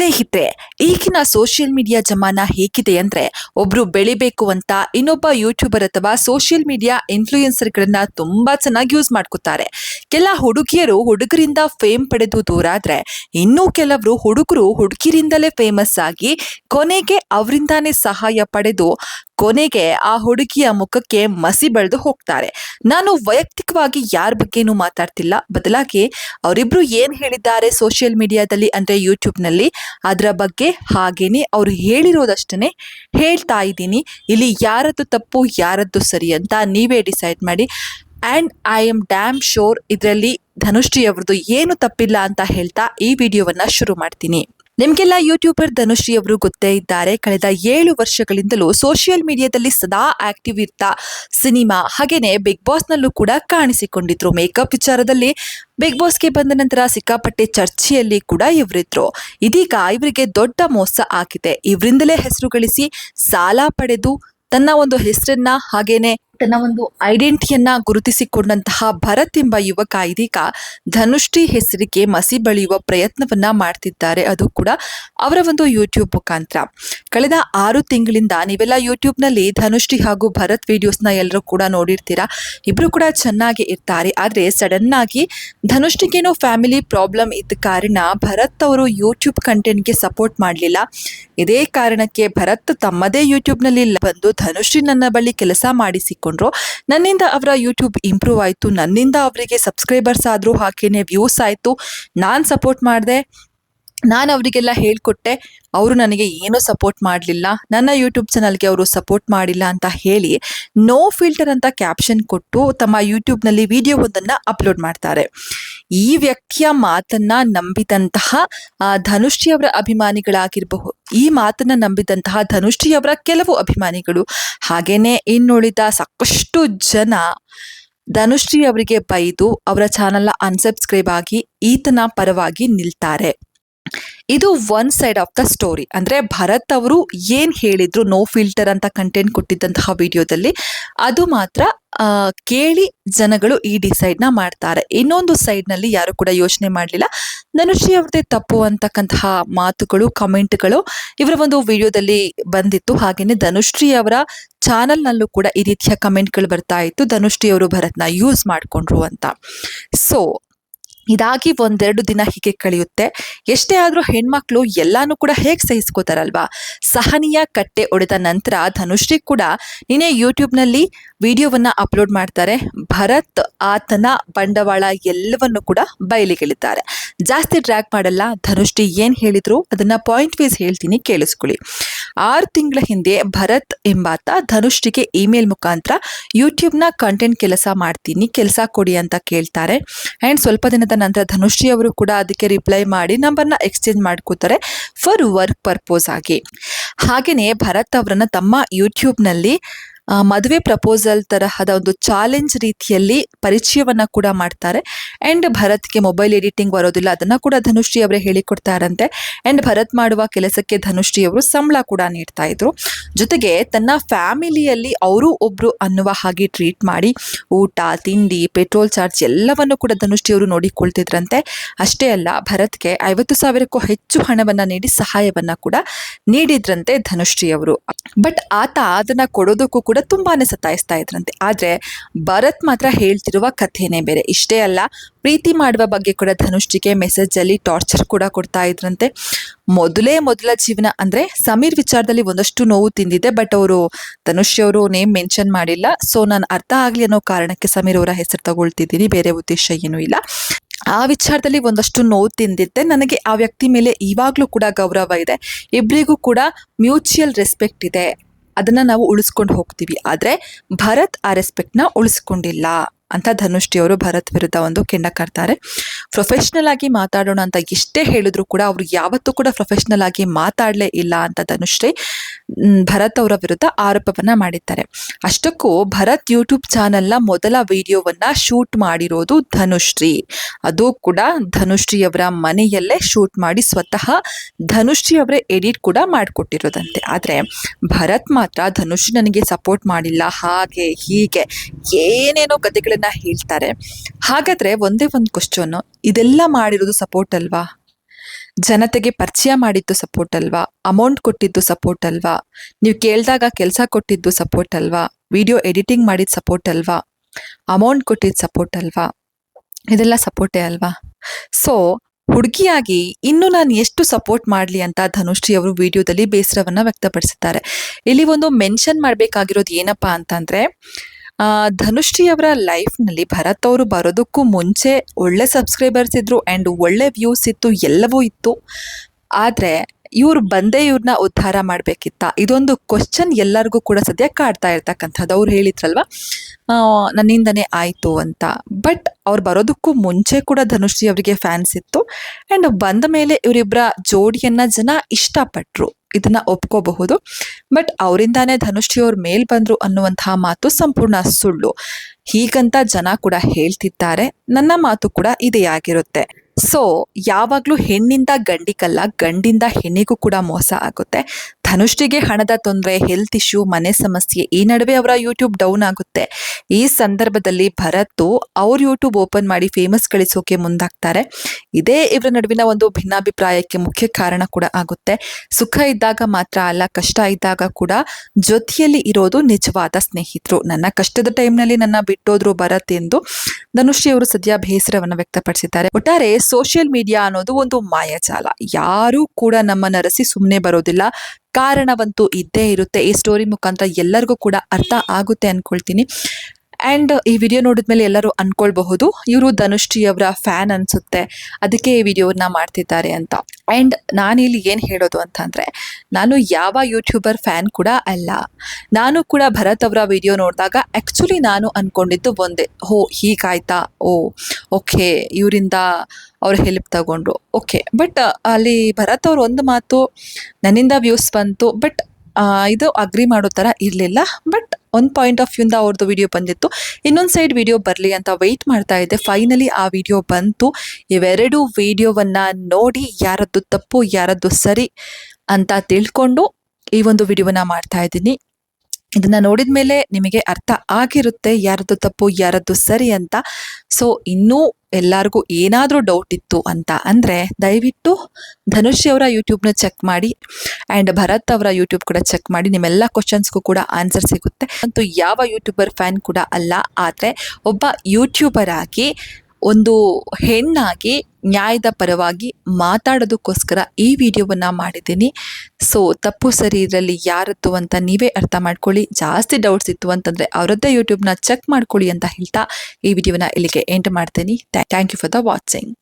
ಸ್ನೇಹಿತರೆ, ಈಗಿನ social media ಜಮಾನ ಹೇಗಿದೆ ಅಂದ್ರೆ ಒಬ್ರು ಬೆಳಿಬೇಕು ಅಂತ ಇನ್ನೊಬ್ಬ ಯೂಟ್ಯೂಬರ್ ಅಥವಾ ಸೋಷಿಯಲ್ ಮೀಡಿಯಾ ಇನ್ಫ್ಲೂಯೆನ್ಸರ್ಗಳನ್ನ ತುಂಬಾ ಚೆನ್ನಾಗಿ ಯೂಸ್ ಮಾಡ್ಕೋತಾರೆ. ಕೆಲ ಹುಡುಗಿಯರು ಹುಡುಗರಿಂದ ಫೇಮ್ ಪಡೆದು ದೂರ ಆದ್ರೆ ಇನ್ನೂ ಕೆಲವರು ಹುಡುಗರು ಹುಡುಗಿರಿಂದಲೇ ಫೇಮಸ್ ಆಗಿ ಕೊನೆಗೆ ಅವರಿಂದಾನೇ ಸಹಾಯ ಪಡೆದು ಕೊನೆಗೆ ಆ ಹುಡುಗಿಯ ಮುಖಕ್ಕೆ ಮಸಿ ಬೆಳೆದು ಹೋಗ್ತಾರೆ. ನಾನು ವೈಯಕ್ತಿಕವಾಗಿ ಯಾರ ಬಗ್ಗೆನೂ ಮಾತಾಡ್ತಿಲ್ಲ. ಬದಲಾಗಿ ಅವರಿಬ್ರು ಏನ್ ಹೇಳಿದ್ದಾರೆ ಸೋಷಿಯಲ್ ಮೀಡಿಯಾದಲ್ಲಿ ಅಂದ್ರೆ ಯೂಟ್ಯೂಬ್ನಲ್ಲಿ ಅದರ ಬಗ್ಗೆ ಹಾಗೇನೆ ಅವ್ರು ಹೇಳಿರೋದಷ್ಟೇ ಹೇಳ್ತಾ ಇದ್ದೀನಿ. ಇಲ್ಲಿ ಯಾರದ್ದು ತಪ್ಪು, ಯಾರದ್ದು ಸರಿ ಅಂತ ನೀವೇ ಡಿಸೈಡ್ ಮಾಡಿ. And I am damn sure ಇದರಲ್ಲಿ ಧನುಶ್ರೀ ಅವ್ರದ್ದು ಏನು ತಪ್ಪಿಲ್ಲ ಅಂತ ಹೇಳ್ತಾ ಈ ವಿಡಿಯೋವನ್ನು ಶುರು ಮಾಡ್ತೀನಿ. ನಿಮ್ಗೆಲ್ಲ ಯೂಟ್ಯೂಬರ್ ಧನುಶ್ರೀ ಅವರು ಗೊತ್ತೇ ಇದ್ದಾರೆ, ಕಳೆದ ಏಳು ವರ್ಷಗಳಿಂದಲೂ ಸೋಷಿಯಲ್ ಮೀಡಿಯಾದಲ್ಲಿ ಸದಾ ಆಕ್ಟಿವ್ ಇರ್ತಾ ಸಿನಿಮಾ ಹಾಗೇನೆ ಬಿಗ್ ಬಾಸ್ನಲ್ಲೂ ಕೂಡ ಕಾಣಿಸಿಕೊಂಡಿದ್ರು. ಮೇಕಪ್ ವಿಚಾರದಲ್ಲಿ ಬಿಗ್ ಬಾಸ್ಗೆ ಬಂದ ನಂತರ ಸಿಕ್ಕಾಪಟ್ಟೆ ಚರ್ಚೆಯಲ್ಲಿ ಕೂಡ ಇವರಿದ್ರು. ಇದೀಗ ಇವರಿಗೆ ದೊಡ್ಡ ಮೋಸ ಆಗಿದೆ. ಇವರಿಂದಲೇ ಹೆಸರು ಗಳಿಸಿ ಸಾಲ ಪಡೆದು ತನ್ನ ಒಂದು ಹೆಸರನ್ನ ಹಾಗೇನೆ ತನ್ನ ಒಂದು ಐಡೆಂಟಿಟಿಯನ್ನ ಗುರುತಿಸಿಕೊಂಡಂತಹ ಭರತ್ ಎಂಬ ಯುವಕ ಇದೀಗ ಧನುಷ್ಠಿ ಹೆಸರಿಗೆ ಮಸಿ ಬಳಿಯುವ ಪ್ರಯತ್ನವನ್ನ ಮಾಡ್ತಿದ್ದಾರೆ. ಅದು ಕೂಡ ಅವರ ಒಂದು ಯೂಟ್ಯೂಬ್ ಮುಖಾಂತರ. ಕಳೆದ ಆರು ತಿಂಗಳಿಂದ ನೀವೆಲ್ಲ ಯೂಟ್ಯೂಬ್ನಲ್ಲಿ ಧನುಷ್ಠಿ ಹಾಗೂ ಭರತ್ ವಿಡಿಯೋಸ್ನ ಎಲ್ಲರೂ ಕೂಡ ನೋಡಿರ್ತೀರಾ? ಇಬ್ರು ಕೂಡ ಚೆನ್ನಾಗಿ ಇರ್ತಾರೆ. ಆದರೆ ಸಡನ್ ಆಗಿ ಧನುಷ್ಠಿಗೇನೋ ಫ್ಯಾಮಿಲಿ ಪ್ರಾಬ್ಲಮ್ ಇದ್ದ ಕಾರಣ ಭರತ್ ಅವರು ಯೂಟ್ಯೂಬ್ ಕಂಟೆಂಟ್ಗೆ ಸಪೋರ್ಟ್ ಮಾಡಲಿಲ್ಲ. ಇದೇ ಕಾರಣಕ್ಕೆ ಭರತ್ ತಮ್ಮದೇ ಯೂಟ್ಯೂಬ್ನಲ್ಲಿ ಬಂದು ಧನುಷ್ಠಿ ನನ್ನ ಬಳಿ ಕೆಲಸ ಮಾಡಿಸಿಕೊಂಡ್ರು ನನ್ನಿಂದ ಅವರ ಯೂಟ್ಯೂಬ್ ಇಂಪ್ರೂವ್ ಆಯಿತು. ನನ್ನಿಂದ ಅವರಿಗೆ ಸಬ್ಸ್ಕ್ರೈಬರ್ಸ್ ಆದರೂ ಹಾಗೇನೆ ವ್ಯೂಸ್ ಆಯಿತು. ನಾನು ಸಪೋರ್ಟ್ ಮಾಡಿದೆ. ನಾನು ಅವರಿಗೆಲ್ಲ ಹೇಳಿಕೊಟ್ಟೆ, ಅವರು ನನಗೆ ಏನೂ ಸಪೋರ್ಟ್ ಮಾಡಲಿಲ್ಲ. ನನ್ನ ಯೂಟ್ಯೂಬ್ ಚಾನಲ್ಗೆ ಅವರು ಸಪೋರ್ಟ್ ಮಾಡಿಲ್ಲ ಅಂತ ಹೇಳಿ ನೋ ಫಿಲ್ಟರ್ ಅಂತ ಕ್ಯಾಪ್ಷನ್ ಕೊಟ್ಟು ತಮ್ಮ ಯೂಟ್ಯೂಬ್ನಲ್ಲಿ ವಿಡಿಯೋ ಒಂದನ್ನು ಅಪ್ಲೋಡ್ ಮಾಡ್ತಾರೆ. ಈ ವ್ಯಕ್ತಿಯ ಮಾತನ್ನು ನಂಬಿದಂತಹ ಅವರ ಅಭಿಮಾನಿಗಳಾಗಿರಬಹುದು. ಈ ಮಾತನ್ನು ನಂಬಿದಂತಹ ಧನುಶ್ರೀ ಅವರ ಕೆಲವು ಅಭಿಮಾನಿಗಳು. ಹಾಗೆಯೇ ಇನ್ನುಳಿದ ಸಾಕಷ್ಟು ಜನ ಧನುಶ್ರೀ ಅವರಿಗೆ ಬೈದು, ಅವರ ಚಾನಲ್ನ ಅನ್ಸಬ್ಸ್ಕ್ರೈಬ್ ಆಗಿ ಈತನ ಪರವಾಗಿ ನಿಲ್ತಾರೆ. ಇದು one side of the story ಅಂದ್ರೆ ಭರತ್ ಅವರು ಏನು ಹೇಳಿದ್ರು ನೋ ಫಿಲ್ಟರ್ ಅಂತ ಕಂಟೆಂಟ್ ಕೊಟ್ಟಿದ್ದಂತಹ ವಿಡಿಯೋದಲ್ಲಿ, ಅದು ಮಾತ್ರ ಕೇಳಿ ಜನಗಳು ಈ ಡಿಸೈಡ್ನ ಮಾಡ್ತಾರೆ. ಇನ್ನೊಂದು ಸೈಡ್ನಲ್ಲಿ ಯಾರು ಕೂಡ ಯೋಚನೆ ಮಾಡಲಿಲ್ಲ. ಧನುಶ್ರೀ ಅವ್ರದ್ದೇ ತಪ್ಪು ಅಂತಕ್ಕಂತಹ ಮಾತುಗಳು ಕಮೆಂಟ್ಗಳು ಇವರ ಒಂದು ವಿಡಿಯೋದಲ್ಲಿ ಬಂದಿತ್ತು. ಹಾಗೇನೆ ಧನುಶ್ರೀ ಅವರ ಚಾನಲ್ನಲ್ಲೂ ಕೂಡ ಈ ರೀತಿಯ ಕಮೆಂಟ್ಗಳು ಬರ್ತಾ ಇತ್ತು. ಧನುಶ್ರೀ ಅವರು ಭರತ್ನ ಯೂಸ್ ಮಾಡ್ಕೊಂಡ್ರು ಅಂತ. ಸೊ ಇದಾಗಿ ಒಂದೆರಡು ದಿನ ಹೀಗೆ ಕಳೆಯುತ್ತೆ. ಎಷ್ಟೇ ಆದರೂ ಹೆಣ್ಮಕ್ಳು ಎಲ್ಲಾನು ಕೂಡ ಹೇಗೆ ಸಹಿಸ್ಕೋತಾರಲ್ವಾ? ಸಹನೀಯ ಕಟ್ಟೆ ಒಡೆದ ನಂತರ ಧನುಶ್ರೀ ಕೂಡ ನಿನ್ನೆ ಯೂಟ್ಯೂಬ್ನಲ್ಲಿ ವಿಡಿಯೋವನ್ನು ಅಪ್ಲೋಡ್ ಮಾಡ್ತಾರೆ. ಭರತ್, ಆತನ ಬಂಡವಾಳ ಎಲ್ಲವನ್ನು ಕೂಡ ಬಯಲಿಗೆಳಿದ್ದಾರೆ. ಜಾಸ್ತಿ ಟ್ರ್ಯಾಕ್ ಮಾಡಲ್ಲ. ಧನುಶ್ರೀ ಏನು ಹೇಳಿದ್ರು ಅದನ್ನ ಪಾಯಿಂಟ್ ವೈಸ್ ಹೇಳ್ತೀನಿ, ಕೇಳಿಸ್ಕೊಳ್ಳಿ. ಆರು ತಿಂಗಳ ಹಿಂದೆ ಭರತ್ ಎಂಬಾತ ಧನುಷ್ಠಿಗೆ ಇಮೇಲ್ ಮುಖಾಂತರ ಯೂಟ್ಯೂಬ್ನ ಕಂಟೆಂಟ್ ಕೆಲಸ ಮಾಡ್ತೀನಿ, ಕೆಲಸ ಕೊಡಿ ಅಂತ ಕೇಳ್ತಾರೆ. ಆ್ಯಂಡ್ ಸ್ವಲ್ಪ ದಿನದ ನಂತರ ಧನುಶ್ರೀ ಅವರು ಕೂಡ ಅದಕ್ಕೆ ರಿಪ್ಲೈ ಮಾಡಿ ನಂಬರ್ನ ಎಕ್ಸ್ಚೇಂಜ್ ಮಾಡ್ಕೋತಾರೆ ಫಾರ್ ವರ್ಕ್ ಪರ್ಪೋಸ್ ಆಗಿ. ಹಾಗೆಯೇ ಭರತ್ ಅವರನ್ನು ತಮ್ಮ ಯೂಟ್ಯೂಬ್ನಲ್ಲಿ ಮದುವೆ ಪ್ರಪೋಸಲ್ ತರಹದ ಒಂದು ಚಾಲೆಂಜ್ ರೀತಿಯಲ್ಲಿ ಪರಿಚಯವನ್ನ ಕೂಡ ಮಾಡ್ತಾರೆ. ಅಂಡ್ ಭರತ್ಗೆ ಮೊಬೈಲ್ ಎಡಿಟಿಂಗ್ ಬರೋದಿಲ್ಲ, ಅದನ್ನ ಕೂಡ ಧನುಶ್ರೀ ಅವರೇ ಹೇಳಿಕೊಡ್ತಾರಂತೆ. ಅಂಡ್ ಭರತ್ ಮಾಡುವ ಕೆಲಸಕ್ಕೆ ಧನುಶ್ರೀ ಅವರು ಸಂಬಳ ಕೂಡ ನೀಡ್ತಾ ಇದ್ರು. ಜೊತೆಗೆ ತನ್ನ ಫ್ಯಾಮಿಲಿಯಲ್ಲಿ ಅವರು ಒಬ್ರು ಅನ್ನುವ ಹಾಗೆ ಟ್ರೀಟ್ ಮಾಡಿ, ಊಟ, ತಿಂಡಿ ಪೆಟ್ರೋಲ್ ಚಾರ್ಜ್ ಎಲ್ಲವನ್ನು ಕೂಡ ಧನುಶ್ರೀ ಅವರು ನೋಡಿಕೊಳ್ತಿದ್ರಂತೆ. ಅಷ್ಟೇ ಅಲ್ಲ, ಭರತ್ಗೆ ಐವತ್ತು ಸಾವಿರಕ್ಕೂ ಹೆಚ್ಚು ಹಣವನ್ನ ನೀಡಿ ಸಹಾಯವನ್ನ ಕೂಡ ನೀಡಿದ್ರಂತೆ ಧನುಶ್ರೀ ಅವರು. ಬಟ್ ಆತ ಅದನ್ನ ಕೊಡೋದಕ್ಕೂ ಕೂಡ ತುಂಬಾ ಸತಾಯಿಸ್ತಾ ಇದ್ರಂತೆ. ಆದರೆ ಭರತ್ ಮಾತ್ರ ಹೇಳ್ತಿರುವ ಕಥೆನೇ ಬೇರೆ. ಇಷ್ಟೇ ಅಲ್ಲ, ಪ್ರೀತಿ ಮಾಡುವ ಬಗ್ಗೆ ಕೂಡ ಧನುಷ್ಠಿಗೆ ಮೆಸೇಜ್ ಅಲ್ಲಿ ಟಾರ್ಚರ್ ಕೂಡ ಕೊಡ್ತಾ ಇದ್ರಂತೆ. ಮೊದಲೇ ಮೊದಲ ಜೀವನ ಅಂದ್ರೆ ಸಮೀರ್ ವಿಚಾರದಲ್ಲಿ ಒಂದಷ್ಟು ನೋವು ತಿಂದಿದೆ ಬಟ್ ಅವರು ಧನುಷ್ ಅವರು ನೇಮ್ ಮೆನ್ಷನ್ ಮಾಡಿಲ್ಲ. ಸೊ ನಾನು ಅರ್ಥ ಆಗಲಿ ಅನ್ನೋ ಕಾರಣಕ್ಕೆ ಸಮೀರ್ ಅವರ ಹೆಸರು ತಗೊಳ್ತಿದ್ದೀನಿ. ಬೇರೆ ಉದ್ದೇಶ ಏನೂ ಇಲ್ಲ. ಆ ವಿಚಾರದಲ್ಲಿ ಒಂದಷ್ಟು ನೋವು ತಿಂದಿದ್ದೆ. ನನಗೆ ಆ ವ್ಯಕ್ತಿ ಮೇಲೆ ಇವಾಗಲೂ ಕೂಡ ಗೌರವ ಇದೆ. ಇಬ್ಬರಿಗೂ ಕೂಡ ಮ್ಯೂಚುಯಲ್ ರೆಸ್ಪೆಕ್ಟ್ ಇದೆ. ಅದನ್ನು ನಾವು ಉಳಿಸ್ಕೊಂಡು ಹೋಗ್ತೀವಿ. ಆದರೆ ಭರತ್ ಆ ರೆಸ್ಪೆಕ್ಟ್ನ ಉಳಿಸ್ಕೊಂಡಿಲ್ಲ. ಅಂತ ಧನುಶ್ರೀ ಅವರು ಭರತ್ ವಿರುದ್ಧ ಒಂದು ಕೆಂಡ ಕಾಡ್ತಾರೆ. ಪ್ರೊಫೆಷ್ನಲ್ ಆಗಿ ಮಾತಾಡೋಣ ಅಂತ ಎಷ್ಟೇ ಹೇಳಿದ್ರು ಕೂಡ ಅವರು ಯಾವತ್ತೂ ಕೂಡ ಪ್ರೊಫೆಷ್ನಲ್ ಆಗಿ ಮಾತಾಡಲೇ ಇಲ್ಲ ಅಂತ ಧನುಶ್ರೀ ಭರತ್ ಅವರ ವಿರುದ್ಧ ಆರೋಪವನ್ನ ಮಾಡಿದ್ದಾರೆ. ಅಷ್ಟಕ್ಕೂ ಭರತ್ ಯೂಟ್ಯೂಬ್ ಚಾನೆಲ್ನ ಮೊದಲ ವಿಡಿಯೋವನ್ನ ಶೂಟ್ ಮಾಡಿರೋದು ಧನುಶ್ರೀ ಅದು ಕೂಡ ಧನುಶ್ರೀ ಅವರ ಮನೆಯಲ್ಲೇ ಶೂಟ್ ಮಾಡಿ ಸ್ವತಃ ಧನುಶ್ರೀ ಅವರೇ ಎಡಿಟ್ ಕೂಡ ಮಾಡಿಕೊಟ್ಟಿರೋದಂತೆ. ಆದರೆ ಭರತ್ ಮಾತ್ರ ಧನುಶ್ರೀ ನನಗೆ ಸಪೋರ್ಟ್ ಮಾಡಿಲ್ಲ, ಹಾಗೆ ಹೀಗೆ ಏನೇನೋ ಕಥೆಗಳನ್ನ ಹೇಳ್ತಾರೆ. ಹಾಗಾದ್ರೆ ಒಂದೇ ಒಂದು ಕ್ವಶನ್ ಇದೆಲ್ಲ ಮಾಡಿರೋದು ಸಪೋರ್ಟ್ ಅಲ್ವಾ? ಜನತೆಗೆ ಪರಿಚಯ ಮಾಡಿದ್ದು ಸಪೋರ್ಟ್ ಅಲ್ವಾ? ಅಮೌಂಟ್ ಕೊಟ್ಟಿದ್ದು ಸಪೋರ್ಟ್ ಅಲ್ವಾ? ನೀವು ಕೇಳಿದಾಗ ಕೆಲಸ ಕೊಟ್ಟಿದ್ದು ಸಪೋರ್ಟ್ ಅಲ್ವಾ? ವಿಡಿಯೋ ಎಡಿಟಿಂಗ್ ಮಾಡಿದ ಸಪೋರ್ಟ್ ಅಲ್ವಾ? ಅಮೌಂಟ್ ಕೊಟ್ಟಿದ್ದು ಸಪೋರ್ಟ್ ಅಲ್ವಾ? ಇದೆಲ್ಲ ಸಪೋರ್ಟೇ ಅಲ್ವಾ? ಸೊ ಹುಡುಗಿಯಾಗಿ ಇನ್ನು ನಾನು ಎಷ್ಟು ಸಪೋರ್ಟ್ ಮಾಡಲಿ ಅಂತ ಧನುಶ್ರೀ ಅವರು ವಿಡಿಯೋದಲ್ಲಿ ಬೇಸರವನ್ನ ವ್ಯಕ್ತಪಡಿಸುತ್ತಾರೆ ಇಲ್ಲಿ ಒಂದು ಮೆನ್ಷನ್ ಮಾಡಬೇಕಾಗಿರೋದು ಏನಪ್ಪಾ ಅಂತಂದ್ರೆ ಧನುಶ್ರೀ ಅವರ ಲೈಫ್ನಲ್ಲಿ ಭರತ್ ಅವರು ಬರೋದಕ್ಕೂ ಮುಂಚೆ ಒಳ್ಳೆ ಸಬ್ಸ್ಕ್ರೈಬರ್ಸ್ ಇದ್ದರು ಆ್ಯಂಡ್ ಒಳ್ಳೆ ವ್ಯೂಸ್ ಇತ್ತು, ಎಲ್ಲವೂ ಇತ್ತು. ಆದರೆ ಇವ್ರು ಬಂದೇ ಇವ್ರನ್ನ ಉದ್ಧಾರ ಮಾಡಬೇಕಿತ್ತ. ಇದೊಂದು ಕ್ವಶನ್ ಎಲ್ಲರಿಗೂ ಕೂಡ ಸದ್ಯ ಕಾಡ್ತಾ ಇರ್ತಕ್ಕಂಥದ್ದು. ಅವ್ರು ಹೇಳಿದ್ರಲ್ವ? ನನ್ನಿಂದನೇ ಆಯಿತು ಅಂತ. ಬಟ್ ಅವ್ರು ಬರೋದಕ್ಕೂ ಮುಂಚೆ ಕೂಡ ಧನುಶ್ರೀ ಅವರಿಗೆ ಫ್ಯಾನ್ಸ್ ಇತ್ತು. ಆ್ಯಂಡ್ ಬಂದ ಮೇಲೆ ಇವರಿಬ್ಬರ ಜೋಡಿಯನ್ನ ಜನ ಇಷ್ಟಪಟ್ಟರು ಇದನ್ನ ಒಪ್ಕೋಬಹುದು. ಬಟ್ ಅವರಿಂದಾನೇ ಧನುಷ್ಠಿಯವ್ರ ಮೇಲ್ ಬಂದ್ರು ಅನ್ನುವಂತಹ ಮಾತು ಸಂಪೂರ್ಣ ಸುಳ್ಳು. ಹೀಗಂತ ಜನ ಕೂಡ ಹೇಳ್ತಿದ್ದಾರೆ. ನನ್ನ ಮಾತು ಕೂಡ ಇದೇ ಆಗಿರುತ್ತೆ. ಸೊ ಯಾವಾಗಲೂ ಹೆಣ್ಣಿಂದ ಗಂಡಿಗಲ್ಲ, ಗಂಡಿಂದ ಹೆಣ್ಣಿಗೂ ಕೂಡ ಮೋಸ ಆಗುತ್ತೆ. ಧನುಷ್ಟಿಗೆ ಹಣದ ತೊಂದರೆ ಹೆಲ್ತ್ ಇಶ್ಯೂ ಮನೆ ಸಮಸ್ಯೆ ಈ ನಡುವೆ ಅವರ ಯೂಟ್ಯೂಬ್ ಡೌನ್ ಆಗುತ್ತೆ. ಈ ಸಂದರ್ಭದಲ್ಲಿ ಭರತ್ ಅವ್ರ ಯೂಟ್ಯೂಬ್ ಓಪನ್ ಮಾಡಿ ಫೇಮಸ್ ಗಳಿಸೋಕೆ ಮುಂದಾಗ್ತಾರೆ. ಇದೇ ಇವರ ನಡುವಿನ ಒಂದು ಭಿನ್ನಾಭಿಪ್ರಾಯಕ್ಕೆ ಮುಖ್ಯ ಕಾರಣ ಕೂಡ ಆಗುತ್ತೆ. ಸುಖ ಇದ್ದಾಗ ಮಾತ್ರ ಅಲ್ಲ, ಕಷ್ಟ ಇದ್ದಾಗ ಕೂಡ ಜೊತೆಯಲ್ಲಿ ಇರೋದು ನಿಜವಾದ ಸ್ನೇಹಿತರು. ನನ್ನ ಕಷ್ಟದ ಟೈಮ್ನಲ್ಲಿ ನನ್ನ ಬಿಟ್ಟೋದ್ರು ಭರತ್ ಎಂದು ಧನುಶ್ರೀ ಅವರು ಸದ್ಯ ಬೇಸರವನ್ನು ವ್ಯಕ್ತಪಡಿಸಿದ್ದಾರೆ. ಒಟ್ಟಾರೆ ಸೋಷಿಯಲ್ ಮೀಡಿಯಾ ಅನ್ನೋದು ಒಂದು ಮಾಯಾಜಾಲ. ಯಾರೂ ಕೂಡ ನಮ್ಮ ನರಸಿ ಸುಮ್ಮನೆ ಬರೋದಿಲ್ಲ. ಕಾರಣವಂತೂ ಇದ್ದೇ ಇರುತ್ತೆ. ಈ ಸ್ಟೋರಿ ಮುಖಾಂತರ ಎಲ್ಲರಿಗೂ ಕೂಡ ಅರ್ಥ ಆಗುತ್ತೆ ಅಂದ್ಕೊಳ್ತೀನಿ ಆ್ಯಂಡ್ ಈ ವಿಡಿಯೋ ನೋಡಿದ ಮೇಲೆ ಎಲ್ಲರೂ ಅಂದ್ಕೊಳ್ಬಹುದು ಇವರು ಧನುಶ್ರೀ ಅವರ ಫ್ಯಾನ್ ಅನ್ಸುತ್ತೆ. ಅದಕ್ಕೆ ಈ ವಿಡಿಯೋನ ಮಾಡ್ತಿದ್ದಾರೆ ಅಂತ. ಆ್ಯಂಡ್ ನಾನಿಲ್ಲಿ ಏನು ಹೇಳೋದು ಅಂತಂದರೆ, ನಾನು ಯಾವ ಯೂಟ್ಯೂಬರ್ ಫ್ಯಾನ್ ಕೂಡ ಅಲ್ಲ. ನಾನು ಕೂಡ ಭರತ್ ಅವರ ವಿಡಿಯೋ ನೋಡಿದಾಗ ಆ್ಯಕ್ಚುಲಿ ನಾನು ಅಂದ್ಕೊಂಡಿದ್ದು ಒಂದೇ, ಹೋ, ಹೀಗಾಯ್ತಾ? ಓ, ಓಕೆ, ಇವರಿಂದ ಅವ್ರ ಹೆಲ್ಪ್ ತಗೊಂಡ್ರು. ಓಕೆ ಬಟ್ ಅಲ್ಲಿ ಭರತ್ ಅವ್ರು ಒಂದು ಮಾತು ನನ್ನಿಂದ ವ್ಯೂಸ್ ಬಂತು ಬಟ್ ಇದು ಅಗ್ರಿ ಮಾಡೋ ಥರ ಇರಲಿಲ್ಲ ಬಟ್ ಒಂದು ಪಾಯಿಂಟ್ ಆಫ್ ವ್ಯೂಯಿಂದ ಅವ್ರದ್ದು ವಿಡಿಯೋ ಬಂದಿತ್ತು. ಇನ್ನೊಂದು ಸೈಡ್ ವಿಡಿಯೋ ಬರಲಿ ಅಂತ ವೆಯ್ಟ್ ಮಾಡ್ತಾ ಇದ್ದೆ. ಫೈನಲಿ ಆ ವಿಡಿಯೋ ಬಂತು. ಇವೆರಡು ವಿಡಿಯೋವನ್ನ ನೋಡಿ ಯಾರದ್ದು ತಪ್ಪು, ಯಾರದ್ದು ಸರಿ ಅಂತ ತಿಳ್ಕೊಂಡು ಈ ಒಂದು ವಿಡಿಯೋನ ಮಾಡ್ತಾ ಇದ್ದೀನಿ. ಇದನ್ನ ನೋಡಿದ ಮೇಲೆ ನಿಮಗೆ ಅರ್ಥ ಆಗಿರುತ್ತೆ ಯಾರದ್ದು ತಪ್ಪು, ಯಾರದ್ದು ಸರಿ ಅಂತ. ಸೊ ಇನ್ನೂ ಎಲ್ಲರಿಗೂ ಏನಾದರೂ ಡೌಟ್ ಇತ್ತು ಅಂತ ಅಂದರೆ ದಯವಿಟ್ಟು ಧನುಷ್ ಅವರ ಯೂಟ್ಯೂಬ್ನ ಚೆಕ್ ಮಾಡಿ ಆ್ಯಂಡ್ ಭರತ್ ಅವರ ಯೂಟ್ಯೂಬ್ ಕೂಡ ಚೆಕ್ ಮಾಡಿ. ನಿಮ್ಮೆಲ್ಲ ಕ್ವಶನ್ಸ್ಗೂ ಕೂಡ ಆನ್ಸರ್ ಸಿಗುತ್ತೆ. ಅಂತೂ ಯಾವ ಯೂಟ್ಯೂಬರ್ ಫ್ಯಾನ್ ಕೂಡ ಅಲ್ಲ, ಆದರೆ ಒಬ್ಬ ಯೂಟ್ಯೂಬರ್ ಆಗಿ, ಒಂದು ಹೆಣ್ಣಾಗಿ ನ್ಯಾಯದ ಪರವಾಗಿ ಮಾತಾಡೋದಕ್ಕೋಸ್ಕರ ಈ ವಿಡಿಯೋವನ್ನು ಮಾಡಿದ್ದೀನಿ. ಸೊ ತಪ್ಪು ಸರಿ ಇದರಲ್ಲಿ ಯಾರದ್ದು ಅಂತ ನೀವೇ ಅರ್ಥ ಮಾಡ್ಕೊಳ್ಳಿ. ಜಾಸ್ತಿ ಡೌಟ್ಸ್ ಇತ್ತು ಅಂತಂದರೆ ಅವರದ್ದೇ ಯೂಟ್ಯೂಬ್ನ ಚೆಕ್ ಮಾಡ್ಕೊಳ್ಳಿ ಅಂತ ಹೇಳ್ತಾ ಈ ವಿಡಿಯೋನ ಇಲ್ಲಿಗೆ ಎಂಡ್ ಮಾಡ್ತೀನಿ. Thank you for the watching